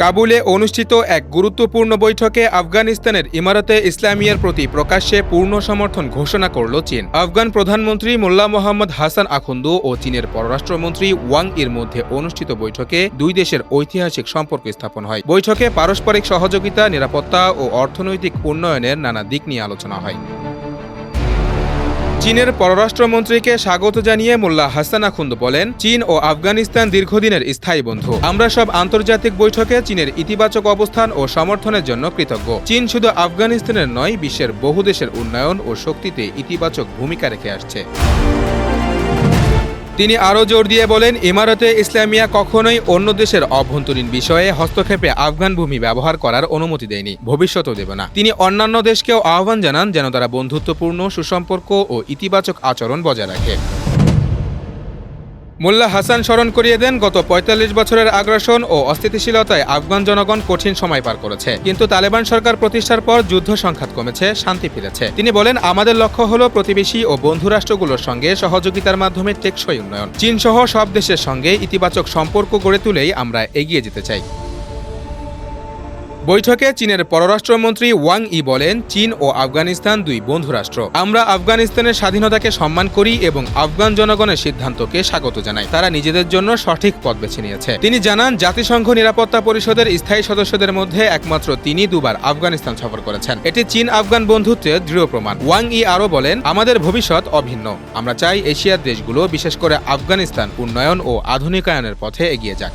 কাবুলে অনুষ্ঠিত এক গুরুত্বপূর্ণ বৈঠকে আফগানিস্তানের ইমারতে ইসলামিয়ার প্রতি প্রকাশ্যে পূর্ণ সমর্থন ঘোষণা করল চীন। আফগান প্রধানমন্ত্রী মোল্লা মোহাম্মদ হাসান আখুন্দু ও চীনের পররাষ্ট্রমন্ত্রী ওয়াং এর মধ্যে অনুষ্ঠিত বৈঠকে দুই দেশের ঐতিহাসিক সম্পর্ক স্থাপন হয়। বৈঠকে পারস্পরিক সহযোগিতা, নিরাপত্তা ও অর্থনৈতিক উন্নয়নের নানা দিক নিয়ে আলোচনা হয়। চীনের পররাষ্ট্রমন্ত্রীকে স্বাগত জানিয়ে মোল্লা হাসান আখুন্দ বলেন, চীন ও আফগানিস্তান দীর্ঘদিনের স্থায়ী বন্ধু। আমরা সব আন্তর্জাতিক বৈঠকে চীনের ইতিবাচক অবস্থান ও সমর্থনের জন্য কৃতজ্ঞ। চীন শুধু আফগানিস্তানের নয়, বিশ্বের বহু দেশের উন্নয়ন ও শক্তিতে ইতিবাচক ভূমিকা রেখে আসছে। তিনি আরও জোর দিয়ে বলেন, ইমারতে ইসলামিয়া কখনোই অন্য দেশের অভ্যন্তরীণ বিষয়ে হস্তক্ষেপে আফগান ভূমি ব্যবহার করার অনুমতি দেয়নি, ভবিষ্যতও দেবে না। তিনি অন্যান্য দেশকেও আহ্বান জানান যেন তারা বন্ধুত্বপূর্ণ, সুসম্পর্ক ও ইতিবাচক আচরণ বজায় রাখে। মোল্লা হাসান স্মরণ করিয়ে দেন, গত ৪৫ বছরের আগ্রাসন ও অস্থিতিশীলতায় আফগান জনগণ কঠিন সময় পার করেছে। কিন্তু তালেবান সরকার প্রতিষ্ঠার পর যুদ্ধ সংঘাত কমেছে, শান্তি ফিরেছে। তিনি বলেন, আমাদের লক্ষ্য হল প্রতিবেশী ও বন্ধু রাষ্ট্রগুলোর সঙ্গে সহযোগিতার মাধ্যমে টেকসই উন্নয়ন। চীন সহ সব দেশের সঙ্গে ইতিবাচক সম্পর্ক গড়ে তুলেই আমরা এগিয়ে যেতে চাই। বৈঠকে চীনের পররাষ্ট্রমন্ত্রী ওয়াং ই বলেন, চীন ও আফগানিস্তান দুই বন্ধু রাষ্ট্র আমরা আফগানিস্তানের স্বাধীনতাকে সম্মান করি এবং আফগান জনগণের সিদ্ধান্তকে স্বাগত জানাই। তারা নিজেদের জন্য সঠিক পথ বেছে নিয়েছে। তিনি জানান, জাতিসংঘ নিরাপত্তা পরিষদের স্থায়ী সদস্যদের মধ্যে একমাত্র তিনি দুবার আফগানিস্তান সফর করেছেন। এটি চীন আফগান বন্ধুত্বের দৃঢ় প্রমাণ। ওয়াং ই আরও বলেন, আমাদের ভবিষ্যৎ অভিন্ন। আমরা চাই এশিয়ার দেশগুলো বিশেষ করে আফগানিস্তান উন্নয়ন ও আধুনিকায়নের পথে এগিয়ে যাক।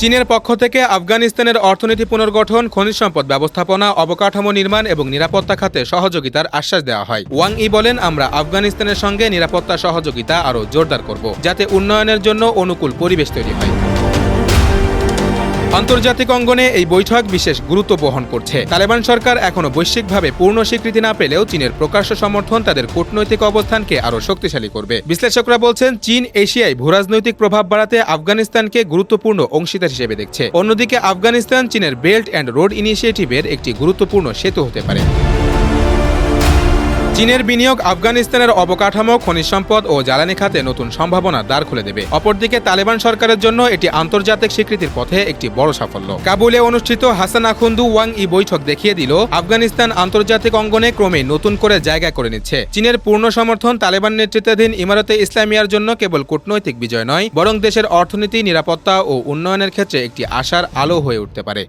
চীনের পক্ষ থেকে আফগানিস্তানের অর্থনীতি পুনর্গঠন, খনিজ সম্পদ ব্যবস্থাপনা, অবকাঠামো নির্মাণ এবং নিরাপত্তা খাতে সহযোগিতার আশ্বাস দেওয়া হয়। ওয়াং ই বলেন, আমরা আফগানিস্তানের সঙ্গে নিরাপত্তা সহযোগিতা আরও জোরদার করব, যাতে উন্নয়নের জন্য অনুকূল পরিবেশ তৈরি হয়। আন্তর্জাতিক অঙ্গনে এই বৈঠক বিশেষ গুরুত্ব বহন করছে। তালেবান সরকার এখনও বৈশ্বিকভাবে পূর্ণ স্বীকৃতি না পেলেও চীনের প্রকাশ্য সমর্থন তাদের কূটনৈতিক অবস্থানকে আরও শক্তিশালী করবে। বিশ্লেষকরা বলছেন, চীন এশিয়ায় ভূরাজনৈতিক প্রভাব বাড়াতে আফগানিস্তানকে গুরুত্বপূর্ণ অংশীদার হিসেবে দেখছে। অন্যদিকে আফগানিস্তান চীনের বেল্ট অ্যান্ড রোড ইনিশিয়েটিভের একটি গুরুত্বপূর্ণ সেতু হতে পারে। চীনের বিনিয়োগ আফগানিস্তানের অবকাঠামো, খনিজ সম্পদ ও জ্বালানি খাতে নতুন সম্ভাবনা দ্বার খুলে দেবে। অপরদিকে, তালেবান সরকারের জন্য এটি আন্তর্জাতিক স্বীকৃতির পথে একটি বড় সাফল্য। কাবুলে অনুষ্ঠিত হাসান আখুন্দু ওয়াং ই বৈঠক দেখিয়ে দিল, আফগানিস্তান আন্তর্জাতিক অঙ্গনে ক্রমে নতুন করে জায়গা করে নিচ্ছে। চীনের পূর্ণ সমর্থন তালেবান নেতৃত্বাধীন ইমারতে ইসলামিয়ার জন্য কেবল কূটনৈতিক বিজয় নয়, বরং দেশের অর্থনীতি, নিরাপত্তা ও উন্নয়নের ক্ষেত্রে একটি আশার আলো হয়ে উঠতে পারে।